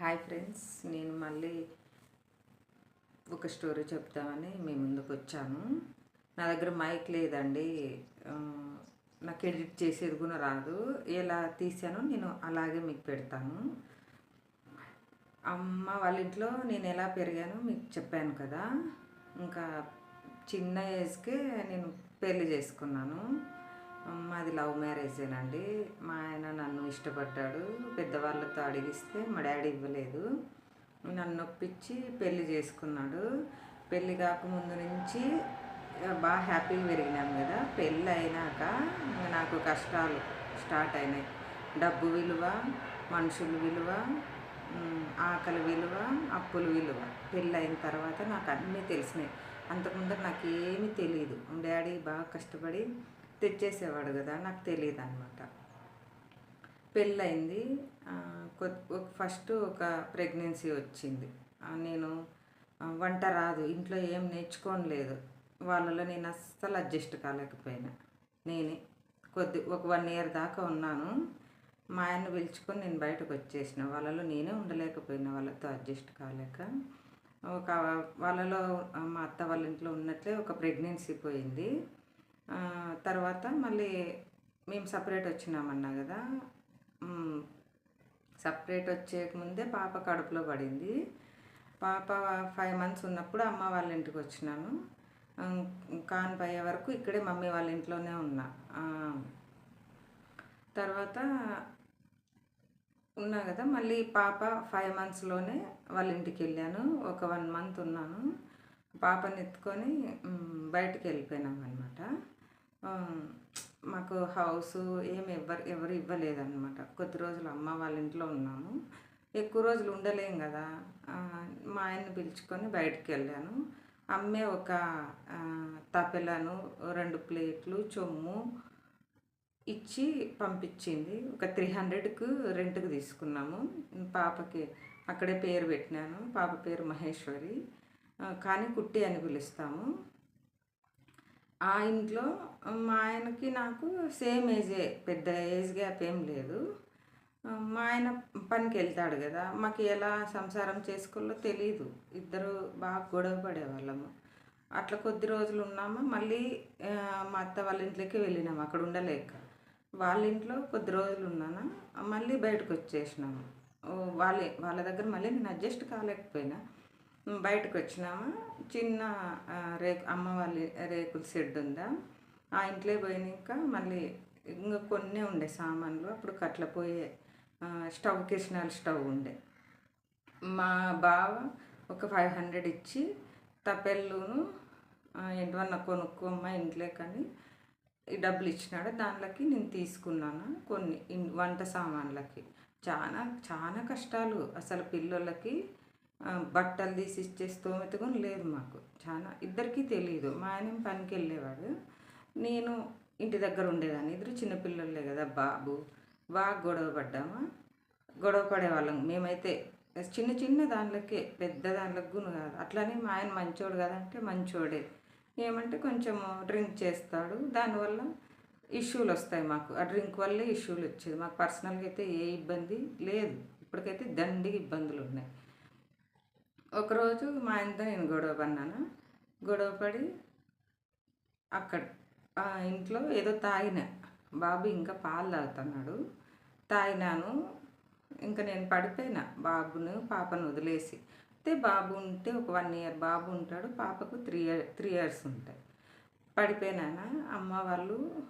Hi friends నేను మళ్ళీ ఒక స్టోరీ చెప్తామని మీ ముందుకు వచ్చాను. నా దగ్గర మైక్ లేదండి. నాకు ఎడిట్ చేసేది కూడా రాదు. ఎలా తీసానో నేను అలాగే మీకు పెడతాను. అమ్మ వాళ్ళ ఇంట్లో నేను ఎలా పెరిగానో మీకు చెప్పాను కదా. ఇంకా చిన్న ఏజ్కే నేను పెళ్ళి చేసుకున్నాను. మాది లవ్ మ్యారేజేనండి. మా ఆయన నన్ను ఇష్టపడ్డాడు. పెద్దవాళ్ళతో అడిగిస్తే మా డాడీ ఇవ్వలేదు. నన్ను ఒప్పించి పెళ్ళి చేసుకున్నాడు. పెళ్ళి కాకముందు నుంచి బాగా హ్యాపీగా పెరిగినాం కదా. పెళ్ళి అయినాక నాకు కష్టాలు స్టార్ట్ అయినాయి. డబ్బు విలువ మనుషుల విలువ ఆకలి విలువ అప్పుల విలువ. పెళ్ళి అయిన తర్వాత నాకు అన్నీ తెలిసినాయి. అంతకుముందు నాకు ఏమీ తెలియదు డాడీ బాగా కష్టపడి తెచ్చేసేవాడు కదా నాకు తెలియదు అనమాట పెళ్ళయింది ఫస్ట్ ఒక ప్రెగ్నెన్సీ వచ్చింది. నేను వంట రాదు ఇంట్లో ఏం నేర్చుకోలేదు వాళ్ళలో నేను అస్సలు అడ్జస్ట్ కాలేకపోయినా. నేనే కొద్ది ఒక వన్ ఇయర్ దాకా ఉన్నాను. మా ఆయన పిలుచుకొని నేను బయటకు వచ్చేసిన. వాళ్ళలో నేనే ఉండలేకపోయినా వాళ్ళతో అడ్జస్ట్ కాలేక. ఒక వాళ్ళలో మా అత్త వాళ్ళ ఇంట్లో ఉన్నట్లే ఒక ప్రెగ్నెన్సీ పోయింది. తర్వాత మళ్ళీ మేము సపరేట్ వచ్చినామన్నా కదా సపరేట్ వచ్చే ముందే పాప కడుపులో పడింది. పాప ఫైవ్ మంత్స్ ఉన్నప్పుడు అమ్మ వాళ్ళ ఇంటికి వచ్చినాను. ఉమ్, కాన్ పోయే వరకు ఇక్కడే మమ్మీ వాళ్ళ ఇంట్లోనే ఉన్నా. తర్వాత ఉన్నా కదా మళ్ళీ పాప ఫైవ్ మంత్స్లోనే వాళ్ళ ఇంటికి వెళ్ళాను. ఒక వన్ మంత్ ఉన్నాను. పాపని ఎత్తుకొని బయటకు బయటికి వెళ్ళిపోయినాం అనమాట మాకు హౌస్ ఏమి ఎవ్వరు ఎవరు ఇవ్వలేదన్నమాట. కొద్ది రోజులు అమ్మ వాళ్ళ ఇంట్లో ఉన్నాము. ఎక్కువ రోజులు ఉండలేం కదా. మా ఆయన్ని పిలుచుకొని బయటికి వెళ్ళాను. అమ్మే ఒక తపెలను రెండు ప్లేట్లు చొమ్ము ఇచ్చి పంపించింది. ఒక త్రీ హండ్రెడ్కు రెంట్కి తీసుకున్నాము. పాపకి అక్కడే పేరు పెట్టినాను. పాప పేరు మహేశ్వరి. కానీ కుట్టి అని పిలుస్తాము. ఆ ఇంట్లో మా ఆయనకి నాకు సేమ్ ఏజే పెద్ద ఏజ్ గ్యాప్ ఏం లేదు. మా ఆయన పనికి వెళ్తాడు కదా మాకు ఎలా సంసారం చేసుకోవాలో తెలియదు ఇద్దరు బాగా గొడవ పడేవాళ్ళము. అట్లా కొద్ది రోజులు ఉన్నామా మళ్ళీ మా అత్త వాళ్ళ ఇంట్లోకి వెళ్ళినాము అక్కడ ఉండలేక. వాళ్ళ ఇంట్లో కొద్ది రోజులు ఉన్నానా మళ్ళీ బయటకు వచ్చేసినాము. వాళ్ళే వాళ్ళ దగ్గర మళ్ళీ నేను అడ్జస్ట్ కాలేకపోయినా. బయటకు వచ్చినాము చిన్న రేకు అమ్మ వాళ్ళ రేకుల షెడ్ ఉందా? ఆ ఇంట్లో పోయినాక మళ్ళీ ఇంకా కొన్ని ఉండే సామాన్లు. అప్పుడు కట్ల పోయే స్టవ్ కిషనాల స్టవ్ ఉండే. మా బావ ఒక ఫైవ్ హండ్రెడ్ ఇచ్చి తపెల్లును ఆ, కొనుక్కోమ్మా ఇంట్లో కానీ ఈ డబ్బులు ఇచ్చినాడు. దాంట్లోకి నేను తీసుకున్నాను కొన్ని వంట సామాన్లకి. చాలా చాలా కష్టాలు. అసలు పిల్లలకి బట్టలు తీసి ఇచ్చే స్తోమత లేదు మాకు. చాలా ఇద్దరికీ తెలియదు మా ఆయన పనికి వెళ్ళేవాడు. నేను ఇంటి దగ్గర ఉండేదాన్ని. ఇద్దరు చిన్నపిల్లలే కదా బాబు. బాగా గొడవ పడ్డామా? గొడవ పడేవాళ్ళం. మేమైతే చిన్న చిన్న దాంట్లోకే పెద్ద దాంట్లోకి కాదు. అట్లానే మా ఆయన మంచోడు కదంటే మంచోడే. ఏమంటే కొంచెం డ్రింక్ చేస్తాడు. దానివల్ల ఇష్యూలు వస్తాయి మాకు. ఆ డ్రింక్ వల్లే ఇష్యూలు వచ్చేది. మాకు పర్సనల్గా అయితే ఏ ఇబ్బంది లేదు. ఇప్పటికైతే దండిగా ఇబ్బందులు ఉన్నాయి. ఒకరోజు మా ఆయనతో నేను గొడవ పడినాను గొడవ పడి అక్కడ ఇంట్లో ఏదో తాగిన. బాబు ఇంకా పాలు తాగుతున్నాడు. తాగినాను. ఇంకా నేను పడిపోయినా. బాబును పాపను వదిలేసి. అయితే బాబు ఉంటే ఒక వన్ ఇయర్ బాబు ఉంటాడు. పాపకు త్రీ ఇయర్ త్రీ ఇయర్స్ ఉంటాయి. పడిపోయినానా. అమ్మ వాళ్ళు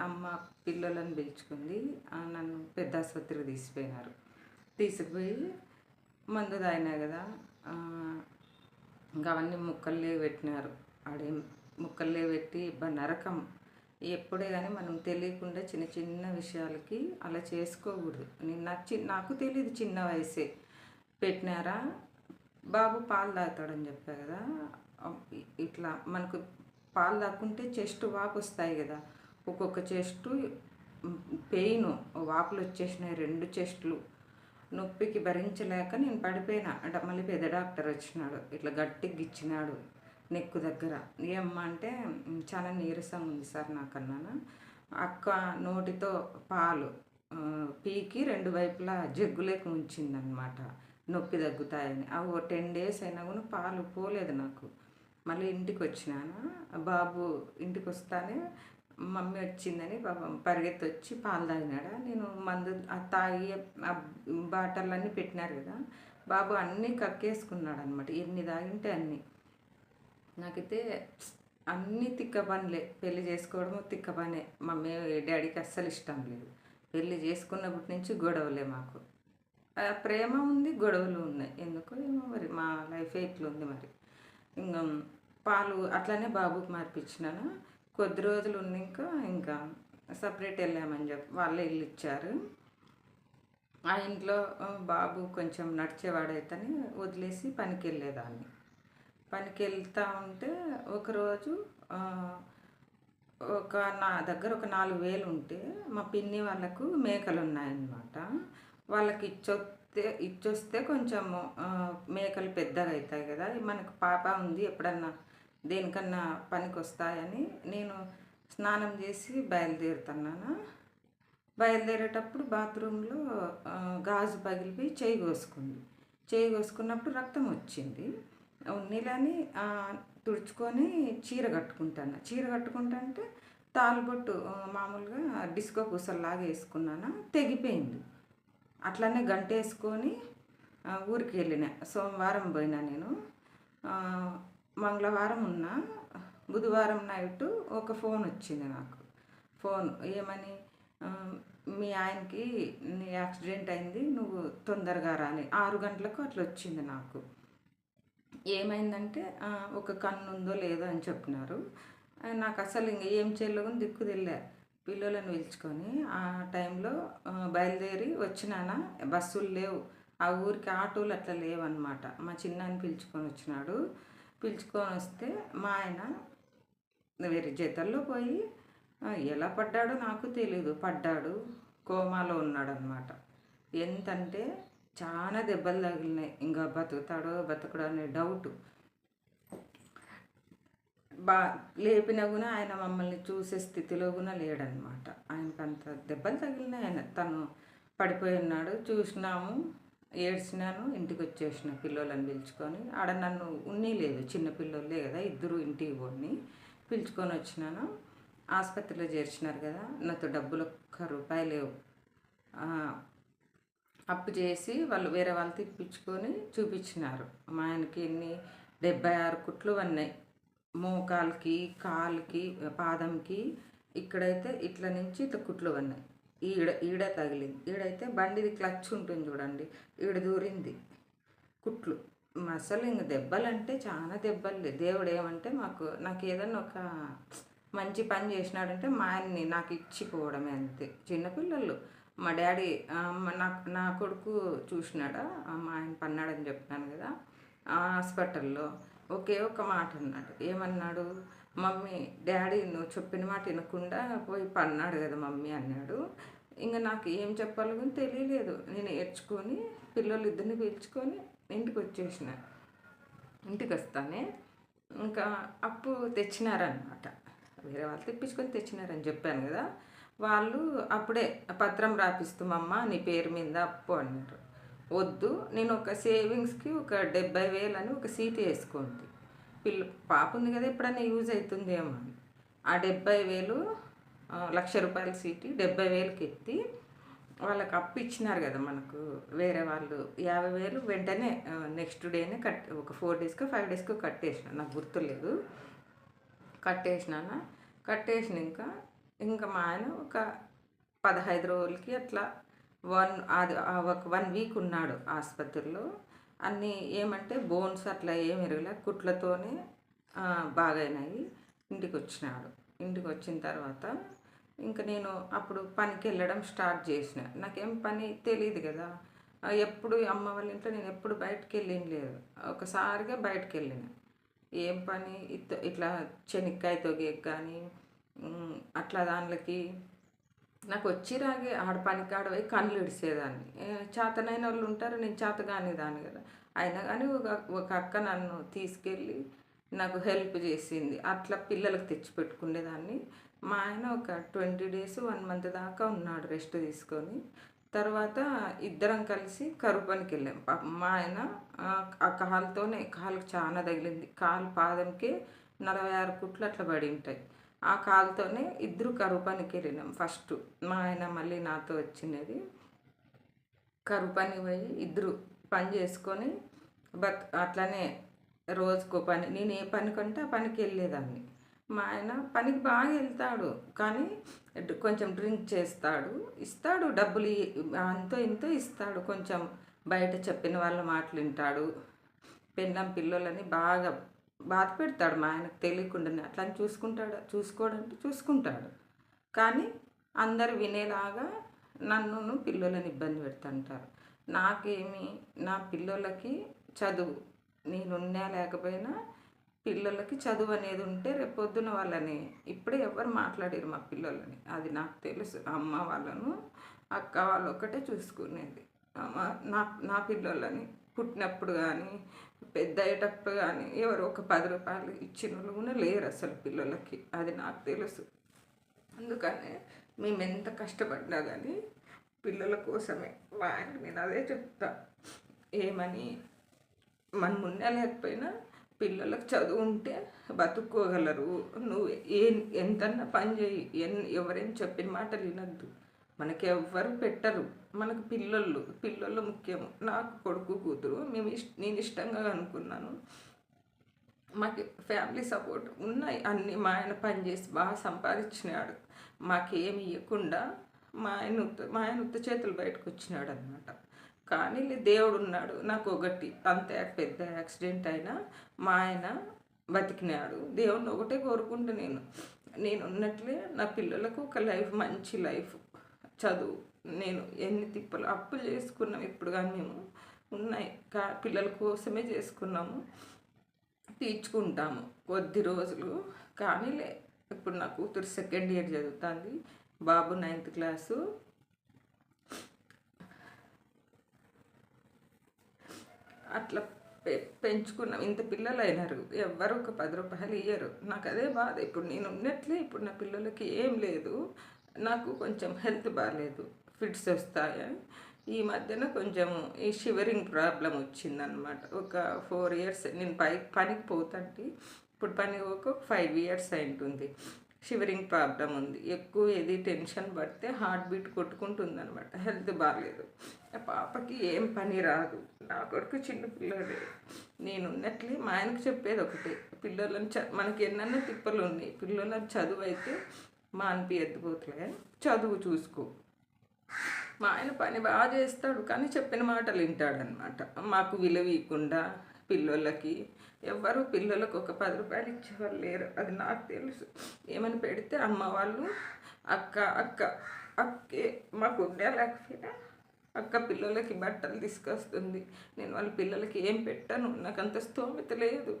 అమ్మ పిల్లలను పిలుచుకుంది. ఆ, నన్ను పెద్ద ఆసుపత్రికి తీసిపోయినారు. తీసుకుపోయి మందు తాగినా కదా ఇంకా అవన్నీ ముక్కల్లే పెట్టినారు. ఆడేం ముక్కల్లే పెట్టి ఇబ్బ నరకం. ఎప్పుడే కానీ మనం తెలియకుండా చిన్న చిన్న విషయాలకి అలా చేసుకోకూడదు. నేను నచ్చి నాకు తెలియదు చిన్న వయసే. పెట్టినారా? బాబు పాలు తాగుతాడని చెప్పా కదా. ఇట్లా మనకు పాలు తాకుంటే చెస్ట్ వాపు వస్తాయి కదా. ఒక్కొక్క చెస్ట్ పెయిన్. వాపులు వచ్చేసినాయి రెండు చెస్ట్లు. నొప్పికి భరించలేక నేను పడిపోయినా. అంటే మళ్ళీ పెద్ద డాక్టర్ వచ్చినాడు. ఇట్లా గట్టిగా గిచ్చినాడు నెక్కు దగ్గర. ఏమ్మా అంటే చాలా నీరసం ఉంది సార్ నాకన్నాను అక్క నోటితో పాలు పీకి రెండు వైపులా జగ్గులేక ఉంచిందనమాట నొప్పి తగ్గుతాయని. అవి ఓ టెన్ డేస్ అయినా కూడా పాలు పోలేదు నాకు. మళ్ళీ ఇంటికి వచ్చినాను. బాబు ఇంటికి వస్తానే మమ్మీ వచ్చిందని పాపం పరిగెత్తి వచ్చి పాలు తాగినాడా. నేను మందు ఆ తాగి ఆ బాటర్లన్నీ పెట్టినారు కదా. బాబు అన్నీ కక్కేసుకున్నాడు అనమాట ఎన్ని తాగింటే అన్నీ. నాకైతే అన్నీ తిక్క పనులే. పెళ్ళి చేసుకోవడము తిక్క పనే. మమ్మీ డాడీకి అస్సలు ఇష్టం లేదు. పెళ్ళి చేసుకున్నప్పటి నుంచి గొడవలే మాకు. ప్రేమ ఉంది గొడవలు ఉన్నాయి. ఎందుకో ఏమో మరి. మా లైఫ్ ఇట్లుంది మరి. ఇంకా పాలు అట్లనే బాబుకి మార్పించినాను. కొద్ది రోజులు ఉన్నాక ఇంకా సపరేట్ వెళ్ళామని చెప్పి వాళ్ళే ఇల్లు ఇచ్చారు. ఆ ఇంట్లో బాబు కొంచెం నడిచేవాడైతేనే వదిలేసి పనికి వెళ్ళేదాన్ని పనికి వెళ్తా ఉంటే ఒకరోజు ఒక నా దగ్గర ఒక నాలుగు వేలు ఉంటే మా పిన్ని వాళ్ళకు మేకలు ఉన్నాయన్నమాట వాళ్ళకి ఇచ్చొస్తే ఇచ్చొస్తే కొంచెం మేకలు పెద్దగా అవుతాయి కదా. మనకు పాప ఉంది ఎప్పుడన్నా దేనికన్నా పనికి వస్తాయని నేను స్నానం చేసి బయలుదేరుతున్నాను. బయలుదేరేటప్పుడు బాత్రూంలో గాజు పగిలిపోయి చేయి కోసుకుంది. చేయి కోసుకున్నప్పుడు రక్తం వచ్చింది. ఉన్నీలని తుడుచుకొని చీర కట్టుకుంటాను. చీర కట్టుకుంటా అంటే తాలుబొట్టు మామూలుగా డిస్కో పూసల్లాగా వేసుకున్నాను. తెగిపోయింది. అట్లనే గంట వేసుకొని ఊరికి వెళ్ళిన సోమవారం పోయినా నేను. మంగళవారం ఉన్న బుధవారం నైట్ ఒక ఫోన్ వచ్చింది నాకు. ఫోన్ ఏమని మీ ఆయనకి నీ యాక్సిడెంట్ అయింది నువ్వు తొందరగా రాని ఆరు గంటలకు అట్లా వచ్చింది నాకు. ఏమైందంటే ఒక కన్ను ఉందో లేదో అని చెప్పినారు. నాకు అసలు ఇంక ఏం చేయలేవు దిక్కు తెలిలే పిల్లలను పిలుచుకొని ఆ టైంలో బయలుదేరి వచ్చినానా? బస్సులు లేవు. ఆ ఊరికి ఆటోలు అట్లా లేవన్నమాట. మా చిన్నాన్ని పిలుచుకొని వచ్చినాడు. పిలుచుకొని వస్తే మా ఆయన వేరే జతల్లో పోయి ఎలా పడ్డాడో నాకు తెలీదు పడ్డాడు కోమాలో ఉన్నాడనమాట ఎంతంటే చాలా దెబ్బలు తగిలినాయి ఇంకా బతుకుతాడో బతకడో అనే డౌట్. బా లేపినా కూడా ఆయన మమ్మల్ని చూసే స్థితిలో కూడా లేడనమాట ఆయనకు అంత దెబ్బలు తగిలినాయి ఆయన. తను పడిపోయి ఉన్నాడు చూసినాము. ఏడ్చినాను ఇంటికి వచ్చేసిన పిల్లలను పిలుచుకొని ఆడ నన్ను ఉన్ని లేదు చిన్న పిల్లోళ్ళే కదా ఇద్దరు ఇంటికి పోని పిలుచుకొని వచ్చినాను. ఆసుపత్రిలో చేర్చినారు కదా నాతో డబ్బులు ఒక్క రూపాయి లేవు. అప్పు చేసి వాళ్ళు వేరే వాళ్ళు తిప్పించుకొని చూపించినారు. మా ఆయనకి ఎన్ని డెబ్బై ఆరు కుట్లు ఉన్నాయి మోకాలకి కాలుకి పాదంకి ఇక్కడైతే ఇట్ల నుంచి ఇట్లా కుట్లు ఉన్నాయి ఈడ ఈడ తగిలింది. ఈడైతే బండిది క్లచ్ ఉంటుంది చూడండి. ఈడ దూరింది. కుట్లు. అసలు ఇంక దెబ్బలంటే చాలా దెబ్బలు. దేవుడు ఏమంటే మాకు నాకు ఏదన్నా ఒక మంచి పని చేసినాడంటే మా ఆయన్ని నాకు ఇచ్చిపోవడమే అంతే. చిన్నపిల్లలు మా డాడీ నాకు నా కొడుకు చూసినాడా? మా ఆయన పన్నాడని చెప్పినాను కదా. ఆ హాస్పిటల్లో ఒకే ఒక మాట అన్నాడు. ఏమన్నాడు? మమ్మీ డాడీ నువ్వు చెప్పిన మాట వినకుండా పోయి పన్నాడు కదా మమ్మీ అన్నాడు. ఇంకా నాకు ఏం చెప్పాలో కానీ తెలియలేదు. నేను ఏడ్చుకొని పిల్లలు ఇద్దరిని పిలుచుకొని ఇంటికి వచ్చేసిన. ఇంటికి వస్తానే ఇంకా అప్పు తెచ్చినారనమాట వేరే వాళ్ళు తెప్పించుకొని తెచ్చినారని చెప్పాను కదా. వాళ్ళు అప్పుడే పత్రం రాపిస్తామమ్మా నీ పేరు మీద అప్పు అన్నారు. వద్దు నేను ఒక సేవింగ్స్కి ఒక డెబ్బై వేలు అని ఒక సీట్ వేసుకోండి పిల్ల పాప ఉంది కదా ఎప్పుడైనా యూజ్ అవుతుందేమో అని. ఆ డెబ్బై వేలు లక్ష రూపాయల సీటు డెబ్బై వేలకి ఎత్తి వాళ్ళకి అప్పు ఇచ్చినారు కదా మనకు వేరే వాళ్ళు. యాభై వేలు వెంటనే నెక్స్ట్ డేనే కట్ ఒక ఫోర్ డేస్కో ఫైవ్ డేస్కో కట్టేసిన. నాకు గుర్తులేదు. కట్టేసినా కట్టేసిన ఇంకా ఇంకా మా ఆయన ఒక పదహైదు రోజులకి అట్లా వన్ అది ఒక వన్ వీక్ ఉన్నాడు ఆసుపత్రిలో. అన్నీ ఏమంటే బోన్స్ అట్లా ఏం ఎరగలే కుట్లతోనే బాగైనాయి. ఇంటికి వచ్చినాడు ఇంటికి వచ్చిన తర్వాత ఇంకా నేను అప్పుడు పనికి వెళ్ళడం స్టార్ట్ చేసిన. నాకేం పని తెలియదు కదా. ఎప్పుడు అమ్మ వాళ్ళ ఇంట్లో నేను ఎప్పుడు బయటకు వెళ్ళిన లేదు. ఒకసారిగా బయటకు వెళ్ళిన ఏం పని? ఇట్లా చెనిక్కాయ తొగే కానీ అట్లా దాంట్లోకి నాకు వచ్చి రాగే ఆడ పనికి ఆడ పోయి కళ్ళు ఇడిసేదాన్ని. చేతనైన వాళ్ళు ఉంటారు నేను చేత కాని దాన్ని కదా. అయినా కానీ ఒక ఒక అక్క నన్ను తీసుకెళ్ళి నాకు హెల్ప్ చేసింది. అట్లా పిల్లలకు తెచ్చి పెట్టుకునేదాన్ని మా ఆయన ఒక ట్వంటీ డేస్ వన్ మంత్ దాకా ఉన్నాడు రెస్ట్ తీసుకొని. తర్వాత ఇద్దరం కలిసి కరుపనికి వెళ్ళాం మా ఆయన ఆ, కాలుతోనే కాలుకు చాలా తగిలింది. కాలు పాదంకే నలభై ఆరు కుట్లు అట్లా పడి ఉంటాయి. ఆ కాలుతోనే ఇద్దరు కరువు పనికి వెళ్ళినాం. ఫస్ట్ మా ఆయన మళ్ళీ నాతో వచ్చినది కరువు పని పోయి ఇద్దరు పని చేసుకొని బత్ అట్లనే రోజుకో పని నేను ఏ పని కంటే ఆ పనికి వెళ్ళేదాన్ని. మా ఆయన పనికి బాగా వెళ్తాడు కానీ కొంచెం డ్రింక్ చేస్తాడు ఇస్తాడు డబ్బులు అంతో ఇంతో ఇస్తాడు. కొంచెం బయట చెప్పిన వాళ్ళ మాటలు వింటాడు. పెళ్ళం పిల్లలని బాగా బాధ పెడతాడు మా ఆయనకు తెలియకుండానే. అట్లా చూసుకుంటాడు చూసుకోడంటే చూసుకుంటాడు. కానీ అందరు వినేలాగా నన్ను పిల్లలని ఇబ్బంది పెడుతుంటారు. నాకేమి నా పిల్లలకి చదువు నేనున్నా లేకపోయినా పిల్లలకి చదువు అనేది ఉంటే రేపొద్దున వాళ్ళని ఇప్పుడే ఎవరు మాట్లాడారు మా పిల్లలని అది నాకు తెలుసు. అమ్మ వాళ్ళను అక్క వాళ్ళు ఒక్కటే చూసుకునేది. నా నా పిల్లలని పుట్టినప్పుడు కానీ పెద్ద అయ్యేటప్పుడు కానీ ఎవరు ఒక పది రూపాయలు ఇచ్చిన వాళ్ళు కూడా లేరు అసలు పిల్లలకి. అది నాకు తెలుసు. అందుకనే మేము ఎంత కష్టపడినా కానీ పిల్లల కోసమే. వాళ్ళకి నేను అదే చెప్తా. ఏమని? మన ముందే లేకపోయినా పిల్లలకు చదువు ఉంటే బతుక్కోగలరు. నువ్వు ఏ ఎంతన్నా పని చేయి. ఎన్ ఎవరేం చెప్పిన మాట వినద్దు. మనకి ఎవ్వరు పెట్టరు. మనకు పిల్లలు పిల్లలు ముఖ్యం నాకు కొడుకు కూతురు మేము ఇష్ట నేను ఇష్టంగా అనుకున్నాను. మాకు ఫ్యామిలీ సపోర్ట్ ఉన్నాయి. అన్ని మా ఆయన పనిచేసి బాగా సంపాదించినాడు. మాకేమి ఇవ్వకుండా మా ఆయన ఉత్త మా ఆయన ఉత్త చేతులు బయటకు వచ్చినాడు అనమాట కానీ దేవుడు ఉన్నాడు. నాకు ఒకటి అంత పెద్ద యాక్సిడెంట్ అయినా మా ఆయన బతికినాడు. దేవుడిని ఒకటే కోరుకుంటా నేను. నేను ఉన్నట్లే నా పిల్లలకు ఒక లైఫ్ మంచి లైఫ్ చదువు. నేను ఎన్ని తిప్పలు అప్పులు చేసుకున్నాం. ఇప్పుడు కానీ మేము ఉన్నాయి. కా పిల్లల కోసమే చేసుకున్నాము. తీర్చుకుంటాము కొద్ది రోజులు. కానీ లే ఇప్పుడు నా కూతురు సెకండ్ ఇయర్ చదువుతుంది. బాబు నైన్త్ క్లాసు అట్లా పె పెంచుకున్నాం. ఇంత పిల్లలు అయినారు ఎవ్వరు ఒక పది రూపాయలు ఇయ్యరు. నాకు అదే బాధ. ఇప్పుడు నేను ఉన్నట్లే ఇప్పుడు నా పిల్లలకి ఏం లేదు. నాకు కొంచెం హెల్త్ బాగాలేదు ఫిట్స్ వస్తాయని ఈ మధ్యన కొంచెం ఈ షివరింగ్ ప్రాబ్లం వచ్చిందనమాట ఒక ఫోర్ ఇయర్స్ నేను పై పనికి పోతాంటి ఇప్పుడు పని ఒక ఫైవ్ ఇయర్స్ అయింటుంది. షివరింగ్ ప్రాబ్లం ఉంది. ఎక్కువ ఏది టెన్షన్ పడితే హార్ట్ బీట్ కొట్టుకుంటుంది అనమాట హెల్త్ బాగాలేదు. ఆ పాపకి ఏం పని రాదు. నా కొడుకు చిన్న పిల్లడే. నేను ఉన్నట్లే మా ఆయనకు చెప్పేది ఒకటే. పిల్లలను చ మనకి ఎన్నన్నా తిప్పలు ఉన్నాయి. పిల్లలను చదువు అయితే మా అనిపించద్దు పోతులే. చదువు చూసుకో. మా ఆయన పని బాగా చేస్తాడు కానీ చెప్పిన మాటలు వింటాడనమాట మాకు విలువ ఇవ్వకుండా పిల్లలకి ఎవ్వరు పిల్లలకు ఒక పది రూపాయలు ఇచ్చేవాళ్ళు లేరు. అది నాకు తెలుసు. ఏమని పెడితే అమ్మ వాళ్ళు అక్క అక్క అక్కే మాకు ఉండే లేకపోయినా అక్క పిల్లలకి బట్టలు తీసుకొస్తుంది. నేను వాళ్ళ పిల్లలకి ఏం పెట్టాను నాకు అంత స్తోమత లేదు.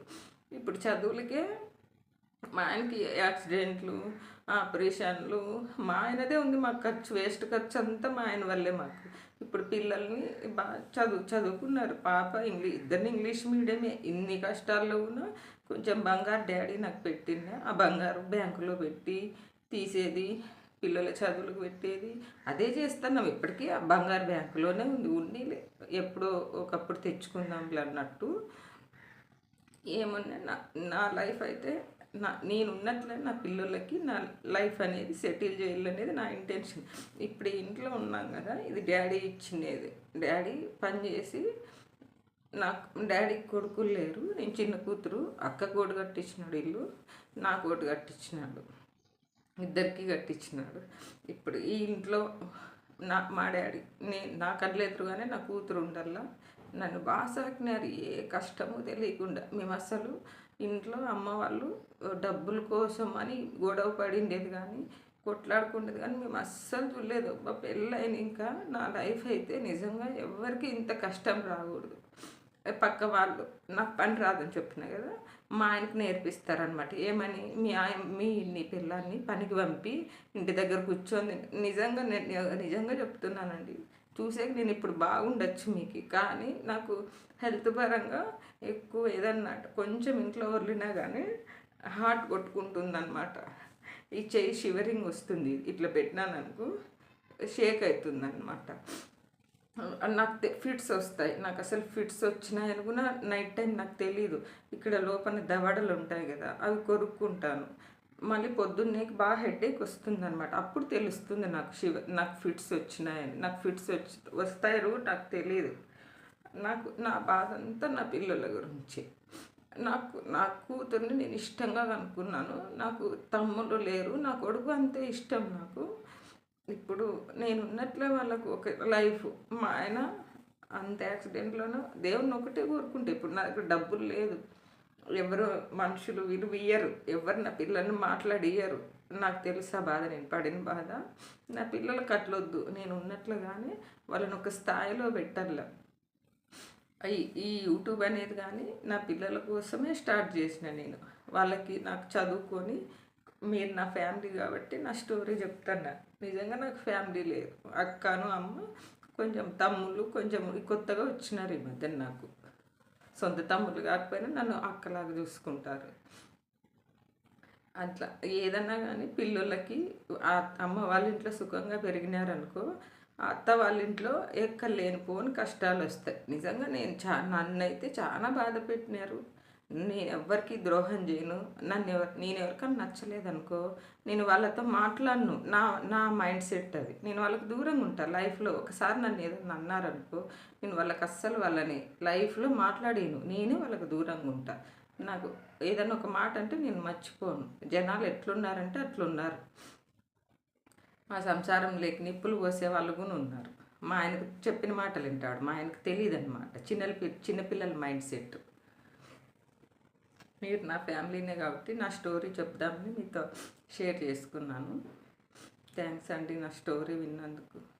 ఇప్పుడు చదువులకే మా ఆయనకి యాక్సిడెంట్లు ఆపరేషన్లు మా ఆయనదే ఉంది మాకు ఖర్చు వేస్ట్ ఖర్చు అంతా మా ఆయన వల్లే మాకు. ఇప్పుడు పిల్లల్ని బాగా చదువు చదువుకున్నారు. పాప ఇంగ్లీష్ ఇద్దరిని ఇంగ్లీష్ మీడియమే. ఇన్ని కష్టాల్లో ఉన్నా కొంచెం బంగారు డాడీ నాకు పెట్టిండే. ఆ బంగారు బ్యాంకులో పెట్టి తీసేది పిల్లల చదువులకు పెట్టేది. అదే చేస్తున్నాం. ఇప్పటికీ ఆ బంగారు బ్యాంకులోనే ఉంది. ఉన్నీలే. ఎప్పుడో ఒకప్పుడు తెచ్చుకుందాంలే అన్నట్టు. ఏమన్నా నా నా లైఫ్ అయితే నా నేను ఉన్నట్లే నా పిల్లలకి నా లైఫ్ అనేది సెటిల్ చేయాలనేది నా ఇంటెన్షన్. ఇప్పుడు ఇంట్లో ఉన్నాం కదా ఇది డాడీ ఇచ్చినది డాడీ పని చేసి నాకు డాడీకి కొడుకులు లేరు నేను చిన్న కూతురు అక్క కోటి కట్టించినాడు ఇల్లు నా కోటి కట్టించినాడు ఇద్దరికి కట్టించినాడు. ఇప్పుడు ఈ ఇంట్లో నా మా డాడీ నేను నా కళ్ళ ఎదురుగానే నా కూతురు ఉండల్లా నన్ను బాగా సాకినారు ఏ కష్టమో తెలియకుండా. మేము అసలు ఇంట్లో అమ్మ వాళ్ళు డబ్బుల కోసం అని గొడవ పడిండేది కానీ కొట్లాడుకుండేది కానీ మేము అస్సలు చూడలేదు. అబ్బా పెళ్ళైన ఇంకా నా లైఫ్ అయితే నిజంగా ఎవరికి ఇంత కష్టం రాకూడదు. పక్క వాళ్ళు నాకు పని రాదని చెప్పిన కదా మా ఆయనకు నేర్పిస్తారనమాట ఏమని మీ ఆయన మీ నీ పిల్లాన్ని పనికి పంపి ఇంటి దగ్గర కూర్చొని నిజంగా నేను నిజంగా చెప్తున్నానండి. చూసే నేను ఇప్పుడు బాగుండొచ్చు మీకు. కానీ నాకు హెల్త్ పరంగా ఎక్కువ ఏదన్నా కొంచెం ఇంట్లో వదిలినా కానీ హార్ట్ కొట్టుకుంటుంది అనమాట ఈ చేయి షివరింగ్ వస్తుంది. ఇట్లా పెట్టినాను అనుకో షేక్ అవుతుంది అనమాట నాకు ఫిట్స్ వస్తాయి. నాకు అసలు ఫిట్స్ వచ్చినాయి కూడా నైట్ టైం నాకు తెలియదు ఇక్కడ లోపల దవడలు ఉంటాయి కదా అవి కొరుక్కుంటాను. మళ్ళీ పొద్దున్నే బాగా హెడేక్ వస్తుంది అనమాట అప్పుడు తెలుస్తుంది నాకు శివ నాకు ఫిట్స్ వచ్చినాయని. నాకు ఫిట్స్ వచ్చి వస్తాయో నాకు తెలియదు నాకు నా బాధ అంతా నా పిల్లల గురించి. నాకు నా కూతుర్ని నేను ఇష్టంగా అనుకున్నాను నాకు తమ్ముడు లేరు. నా కొడుకు అంతే ఇష్టం నాకు. ఇప్పుడు నేను ఉన్నట్లే వాళ్ళకు ఒక లైఫ్ మా ఆయన అంత యాక్సిడెంట్లోనూ దేవుని ఒకటే కోరుకుంటే. ఇప్పుడు నా దగ్గర డబ్బులు లేదు. ఎవరు మనుషులు విలువ ఇయ్యరు ఎవరు నా పిల్లల్ని మాట్లాడియ్యరు. నాకు తెలుసా బాధ నేను పడిన బాధ. నా పిల్లలకు అట్లొద్దు నేను ఉన్నట్లుగానే వాళ్ళని ఒక స్థాయిలో పెట్టాల ఈ ఈ యూట్యూబ్ అనేది కానీ నా పిల్లల కోసమే స్టార్ట్ చేసిన నేను. వాళ్ళకి నాకు చదువుకొని మీరు నా ఫ్యామిలీ కాబట్టి నా స్టోరీ చెప్తాను. నిజంగా నాకు ఫ్యామిలీ లేదు. అక్కను అమ్మ కొంచెం తమ్ముళ్ళు కొంచెం కొత్తగా వచ్చినారు ఈ మధ్యన నాకు. సొంత తమ్ముళ్ళు కాకపోయినా నన్ను అక్కలాగా చూసుకుంటారు. అట్లా ఏదన్నా కానీ పిల్లలకి అమ్మ వాళ్ళ ఇంట్లో సుఖంగా పెరిగినారనుకో అత్త వాళ్ళ ఇంట్లో ఎక్కడ లేనిపోని కష్టాలు వస్తాయి. నిజంగా నేను చా నన్నైతే చాలా బాధ పెట్టినారు. నేను ఎవ్వరికి ద్రోహం చేయను. నన్ను ఎవరు నేను ఎవరికైనా నచ్చలేదనుకో నేను వాళ్ళతో మాట్లాడను. నా నా మైండ్ సెట్ అది. నేను వాళ్ళకి దూరంగా ఉంటాను లైఫ్లో ఒకసారి నన్ను ఏదైనా అన్నారనుకో నేను వాళ్ళకి అస్సలు వాళ్ళని లైఫ్లో మాట్లాడాను. నేనే వాళ్ళకి దూరంగా ఉంటా. నాకు ఏదైనా ఒక మాట అంటే నేను మర్చిపోను. జనాలు ఎట్లున్నారంటే అట్లున్నారు. మా సంసారం లేక నిప్పులు పోసే వాళ్ళు కూడా ఉన్నారు. మా ఆయనకు చెప్పిన మాటలు వింటాడు. మా ఆయనకు తెలియదు అనమాట చిన్న చిన్నపిల్లల మైండ్ సెట్. మీరు నా ఫ్యామిలీనే కాబట్టి నా స్టోరీ చెప్దామని మీతో షేర్ చేసుకున్నాను. థ్యాంక్స్ అండి నా స్టోరీ విన్నందుకు.